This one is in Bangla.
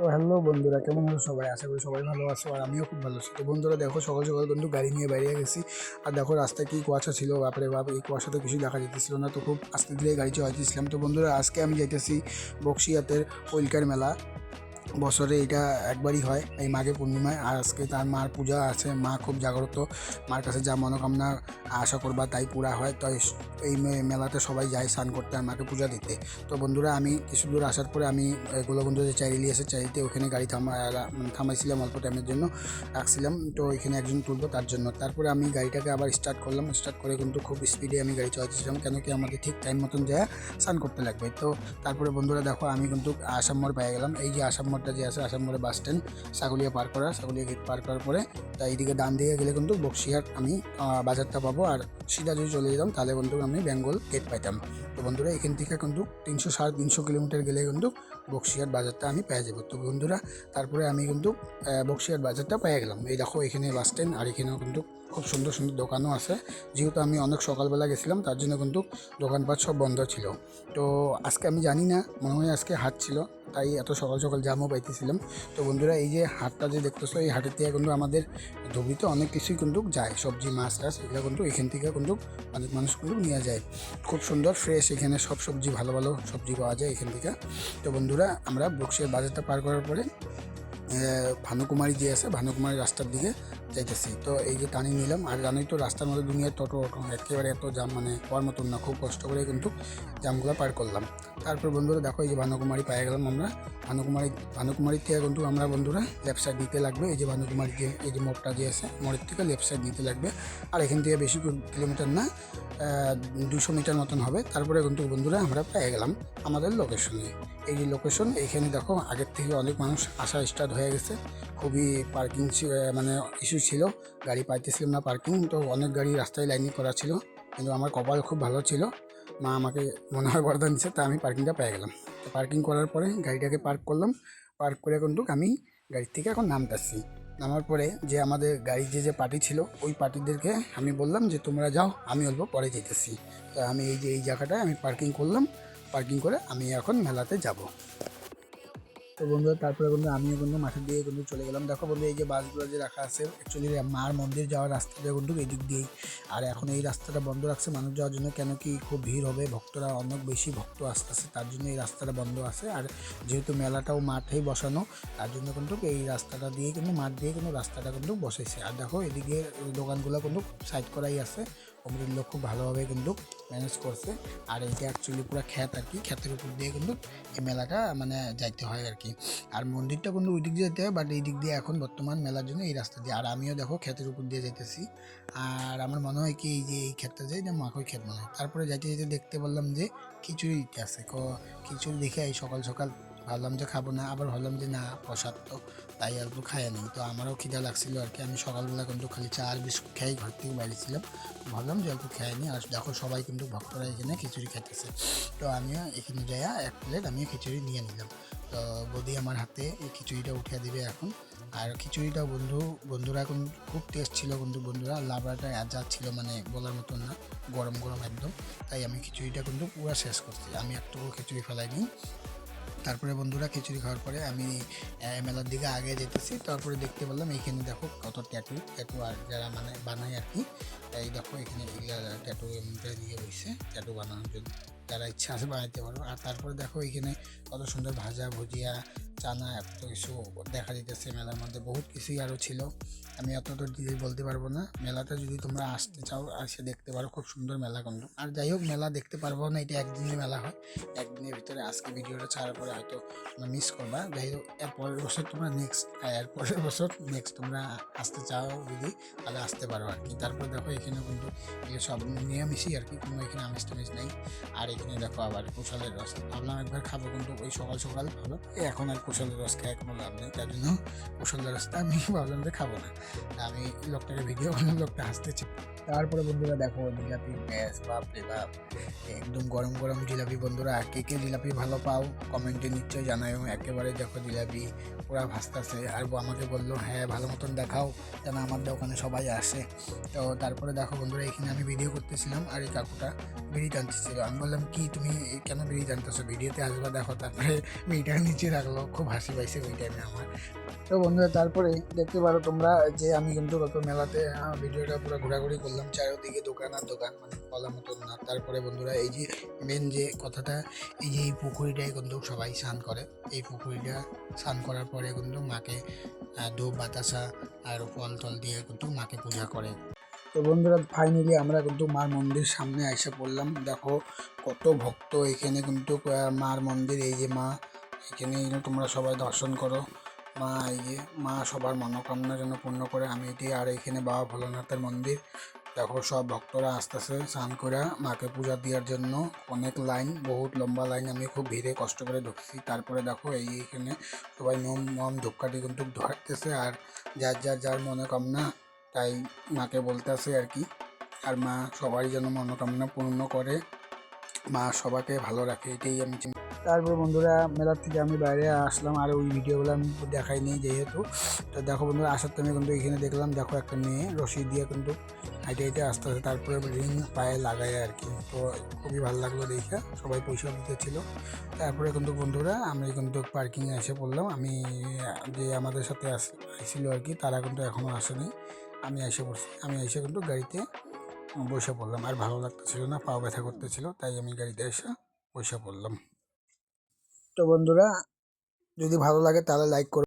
তো হ্যালো বন্ধুরা, কেমন আছো সবাই? আশা করি সবাই ভালো আছো আর আমিও খুব ভালো আছি। তো বন্ধুরা, দেখো সকাল সকাল কিন্তু গাড়ি নিয়ে বাইরে গেছি। আর দেখো রাস্তায় কী কুয়াশা ছিল, বাপরে বাপ, এই কুয়াশা তো কিছু দেখা যেতেছিল না। তো খুব আস্তে ধীরে গাড়ি চালাইতেছিলাম। তো বন্ধুরা, আজকে আমি যাইতেছি বক্সিয়াতের ওইলকার মেলা। বছরে এটা একবারই হয়, এই মাঘে পূর্ণিমায়। আর আজকে তার মার পূজা আছে, মা খুব জাগ্রত। মার কাছে যা মনোকামনা, আশা করবা তাই পুরা হয়। তো এই- মেলাতে সবাই যায় স্নান করতে আর মাকে পূজা দিতে। তো বন্ধুরা, আমি কিছু দূর আসার পরে আমি গোলবন্ধু যে চাইলি আছে চাইলিতে ওখানে গাড়ি থামা থামাইছিলাম অল্প টাইমের জন্য, রাখছিলাম। তো এখানে একজন তুলবো তার জন্য। তারপরে আমি গাড়িটাকে আবার স্টার্ট করলাম। স্টার্ট করে কিন্তু খুব স্পিডে আমি গাড়ি চালাচ্ছিলাম কেন কি আমাদের ঠিক টাইম মতন যায় স্নান করতে লাগবে। তো তারপরে বন্ধুরা দেখো, আমি কিন্তু আসাম মোড় পেয়ে গেলাম। এই যে আসাম মোড়টা যে আছে আসাম মোড়ে বাস স্ট্যান্ড সাগুলিয়া পার করা, সাগুলিয়া গেট পার করার পরে, তা এইদিকে ডান দিকে গেলে কিন্তু বক্সিহাট আমি বাজারটা পাবো। আর সিধা যদি চলে যেতাম, তাহলে কিন্তু আমি বেঙ্গল গেট পাইতাম। তো বন্ধুরা, এখান থেকে কিন্তু তিনশো সাড়ে তিনশো কিলোমিটার গেলে কিন্তু বক্সিহাট বাজারটা আমি পেয়ে যাব। তো বন্ধুরা, তারপরে আমি কিন্তু বক্সিহাট বাজারটা পেয়ে গেলাম। এই দেখো, এখানে বাস স্ট্যান্ড আর এখানেও কিন্তু খুব সুন্দর সুন্দর দোকানও আছে। যেহেতু আমি অনেক সকালবেলা গেছিলাম, তার জন্য কিন্তু দোকানপাট সব বন্ধ ছিল। তো আজকে আমি জানি না, মনে হয় আজকে হাট ছিল। তাই এত সকাল সকাল জামও পাইতেছিলাম। তো বন্ধুরা, এই যে হাটটা যে দেখতেছো, এই হাটের থেকে কিন্তু আমাদের ধুবড়িতে অনেক কিছুই কিন্তু যায়। সবজি, মাছ, টাছ, এগুলো কিন্তু এখান থেকে কিন্তু অনেক মানুষ কিন্তু নিয়ে যায়। খুব সুন্দর ফ্রেশ এখানে সব সবজি, ভালো ভালো সবজি পাওয়া যায় এখান থেকে। তো বন্ধুরা, আমরা বক্সের বাজারটা পার করার পরে ভানুকুমারী যে আছে, ভানুকুমারী রাস্তার দিকে যাইতেছি। তো এই যে টানি নিলাম, আর জানোই তো রাস্তার মধ্যে দুনিয়ার টোটো একেবারে এত জাম মানে হওয়ার মতন না, খুব কষ্ট করে কিন্তু জামগুলো পার করলাম। তারপর বন্ধুরা, দেখো এই যে ভানুকুমারী পেয়ে গেলাম আমরা। ভানুকুমারী, ভানুকুমারীর থেকে কিন্তু আমরা বন্ধুরা লেফট সাইড দিতে লাগবে। এই যে ভানুকুমারী যে, এই যে মোড়টা যে আছে, মোড়ের থেকে লেফট সাইড দিতে লাগবে। আর এখান থেকে বেশি কিলোমিটার না দুশো মিটার মতন হবে। তারপরে কিন্তু বন্ধুরা আমরা পেয়ে গেলাম আমাদের লোকেশনে এই যে লোকেশন এখানে দেখো আগের থেকে অনেক মানুষ আসা স্টার্ট হয়ে গেছে। খুবই পার্কিং মানে ইস্যু ছিল, গাড়ি পাইতেছিলাম না পার্কিং তো অনেক গাড়ি রাস্তায় লাইনে করা ছিল, কিন্তু আমার কপাল খুব ভালো ছিল। মা আমাকে মনে হয় বরদান দিচ্ছে তা আমি পার্কিংটা পেয়ে গেলাম। তো পার্কিং করার পরে গাড়িটাকে পার্ক করলাম। পার্ক করে কিন্তু আমি গাড়ির থেকে এখন নামতেছি। নামার পরে যে আমাদের গাড়ির যে যে পার্টি ছিল, ওই পার্টিদেরকে আমি বললাম যে, তোমরা যাও, আমি অল্প পরে যেতেছি। তো আমি এই যে, এই জায়গাটায় আমি পার্কিং করলাম। পার্কিং করে আমি এখন মেলাতে যাব। তো বন্ধুরা তারপরে বন্ধু আমিও কিন্তু মাঠের দিকে কিন্তু চলে গেলাম। দেখো বন্ধু, এই যে বাসগুলো যে রাখা আছে অ্যাকচুয়ালি মার মন্দির যাওয়ার রাস্তাটা কিন্তু এই দিক দিয়েই। আর এখন এই রাস্তাটা বন্ধ রাখছে মানুষ যাওয়ার জন্য, কেন কি খুব ভিড় হবে, ভক্তরা অনেক বেশি ভক্ত আসতেছে, তার জন্য এই রাস্তাটা বন্ধ আছে। আর যেহেতু মেলাটাও মাঠেই বসানো, তার জন্য কিন্তু এই রাস্তাটা দিয়ে কিন্তু, মাঠ দিয়ে কিন্তু রাস্তাটা কিন্তু বসেছে। আর দেখো, এদিকে দোকানগুলো কিন্তু সাইড করাই আছে। লোক খুব ভালোভাবে কিন্তু ম্যানেজ করছে। আর এইটা অ্যাকচুয়ালি পুরো খ্যাত আর কি খ্যাতের উপর দিয়ে কিন্তু এই মেলাটা মানে যাইতে হয় আর কি। আর মন্দিরটা কিন্তু ওই দিক দিয়ে যেতে হয় বাট এই দিক দিয়ে এখন বর্তমান মেলার জন্য এই রাস্তা দিয়ে। আর আমিও দেখো খ্যাতের উপর দিয়ে যাইতেছি। আর আমার মনে হয় কি, এই যে এই খ্যাতটা যাই যে মাকই খ্যাত মনে হয়। তারপরে যাইতে যেতে দেখতে পারলাম যে খিচুড়ি আছে। খিচুড়ি দেখে এই সকাল সকাল ভাবলাম যে খাব না, আবার ভাবলাম যে না, প্রসাদ তো তাই একটু খাইয়ে নিই। তো আমারও খিদা লাগছিল আর কি। আমি সকালবেলা কিন্তু খালি চা আর বিস্কুট খেয়েই ঘর থেকে বাইরেছিলাম ভাবলাম যে অল্প খেয়ে নিই আর দেখো সবাই কিন্তু ভক্তরা এখানে খিচুড়ি খাইতেছে। তো আমিও এখানে যাইয়া এক প্লেট আমিও খিচুড়ি নিয়ে নিলাম। তো বৌদি আমার হাতে এই খিচুড়িটা উঠিয়ে দিবে এখন। আর খিচুড়িটা বন্ধু, বন্ধুরা এখন খুব টেস্ট ছিল কিন্তু বন্ধুরা, লাবড়াটা যা ছিল মানে বলার মতন না, গরম গরম একদম। তাই আমি খিচুড়িটা কিন্তু পুরো শেষ করছি। আমি একটুকু খিচুড়ি ফেলাইনি। তারপরে বন্ধুরা খিচুড়ি খাওয়ার পরে আমি মেলার দিকে আগে যেতেছি, তারপরে দেখতে পেলাম এইখানে দেখো কত ট্যাটু ট্যাটু আর যারা মানে বানায় আর কি, এই দেখো এখানে ট্যাটু এমনিটা দিয়ে বসছে ট্যাটু বানানোর জন্য, যারা ইচ্ছা আছে বানাইতে পারো। আর তারপরে দেখো এখানে কত সুন্দর ভাজা ভুজিয়া চানা এত কিছু দেখা যেতেছে মেলার মধ্যে বহুত কিছুই আরও ছিল। আমি অত তো ডিটেল বলতে পারব না। মেলাতে যদি তোমরা আসতে চাও, আসে দেখতে পারো, খুব সুন্দর মেলা কিন্তু। আর যাই হোক, মেলা দেখতে পারব না, এটা একদিনের মেলা হয়। একদিনের ভিতরে আজকে ভিডিওটা ছাড়ার পরে হয়তো তোমরা মিস করবা। যাই হোক, এর পরের বছর তোমরা নেক্সট এর পরের বছর নেক্সট তোমরা আসতে চাও যদি, তাহলে আসতে পারো আর কি। তারপর দেখো এখানে কিন্তু সব নিরামিষই আর কি, কোনো এখানে আমিষ টামিষ নেই। আর এখানে দেখো আবার কুশলের রস ভাবলাম একবার খাব কিন্তু ওই সকাল সকাল ভালো। এখন আর কুশলের রস খায় কোনো লাভ নেই, তার জন্য কুশলের রসটা আমি ভাবলাম যে খাব না। আমি লোকটাকে ভিডিও করলাম লোকটা হাসতেছে। তারপরে বন্ধুরা দেখো জিলাপি ব্যাস বাপ রে বাপ। একদম গরম গরম জিলাপি বন্ধুরা কে কে জিলাপি ভালো পাও কমেন্টে নিশ্চয়ই জানাও একেবারে দেখো জিলাপি পুরা ভাসতেছে। আর আমাকে বলল হ্যাঁ ভালো মতন দেখাও যেন আমার দোকানে সবাই আসে। তো তারপরে দেখো বন্ধুরা, এখানে আমি ভিডিও করতেছিলাম আর এই কাকুটা বিড়ি টানতেছিল। আমি বললাম, কি তুমি কেন বিড়ি টানতেছো? ভিডিওতে আসবা দেখো। তারপরে বিড়িটা নিচে রাখল। খুব হাসি পাইছে ওই টাইমে আমার। তো বন্ধুরা, তারপরে দেখতে পারো তোমরা যে আমি কিন্তু গত মেলাতে ভিডিওটা পুরো ঘোরাঘুরি করলাম। চারিদিকে দোকান আর দোকান। মানে বলার মতন না। তারপরে বন্ধুরা, এই যে মেন যে কথাটা, এই যে এই পুকুরিটাই কিন্তু সবাই স্নান করে। এই পুকুরিটা স্নান করার পরে কিন্তু মাকে ধূপ, বাতাসা আর ফল টল দিয়ে কিন্তু মাকে পূজা করে। তো বন্ধুরা ফাইনালি আমরা কিন্তু মার মন্দির সামনে এসে পড়লাম। দেখো, কত ভক্ত এখানে কিন্তু মার মন্দির। এই যে মা, এখানে তোমরা সবাই দর্শন করো। মা, এই যে মা সবার মনোকামনা যেন পূর্ণ করে। আমি এটি আর এখানে বাবা ভোলানাথের মন্দির দেখো, সব ভক্তরা আসতেছে স্নান করে মাকে পূজা দেওয়ার জন্য। অনেক লাইন, বহুত লম্বা লাইন, আমি খুব ভিড়ে কষ্ট করে ঢুকছি। তারপরে দেখো, এই এখানে সবাই মোম মম ধূপকাঠি কিন্তু ধরতেছে আর যার যার যার মনোকামনা, তাই মাকে বলতেছে আর কি। আর মা সবারই যেন মনোকামনা পূর্ণ করে। মা সবাইকে ভালো রাখে, এটাই আমি তারপর বন্ধুরা, মেলার থেকে আমি বাইরে আসলাম, আর ওই ভিডিওগুলো আমি দেখাইনি যেহেতু। তো দেখো বন্ধুরা, আসার টাইমে কিন্তু এখানে দেখলাম, দেখো একটা মেয়ে রশি দিয়ে কিন্তু হাইটে হাইটে আসতে আস্তে তারপরে রিং পায়ে লাগায় আর কি। তো খুবই ভালো লাগল দেখে, সবাই পয়সা দিতেছিল। তারপরে কিন্তু বন্ধুরা, আমি কিন্তু পার্কিংয়ে এসে পড়লাম। আমি যে আমাদের সাথে আস- আসছিল আর কি, তারা কিন্তু এখনও আসেনি। আমি এসে পড়ছি, আমি এসে কিন্তু গাড়িতে বসে পড়লাম। আর ভালো লাগতেছিল না, পাও ব্যথা করতেছিল, তাই আমি গাড়িতে এসে বসে পড়লাম। তো বন্ধুরা, যদি ভালো লাগে তাহলে লাইক করো।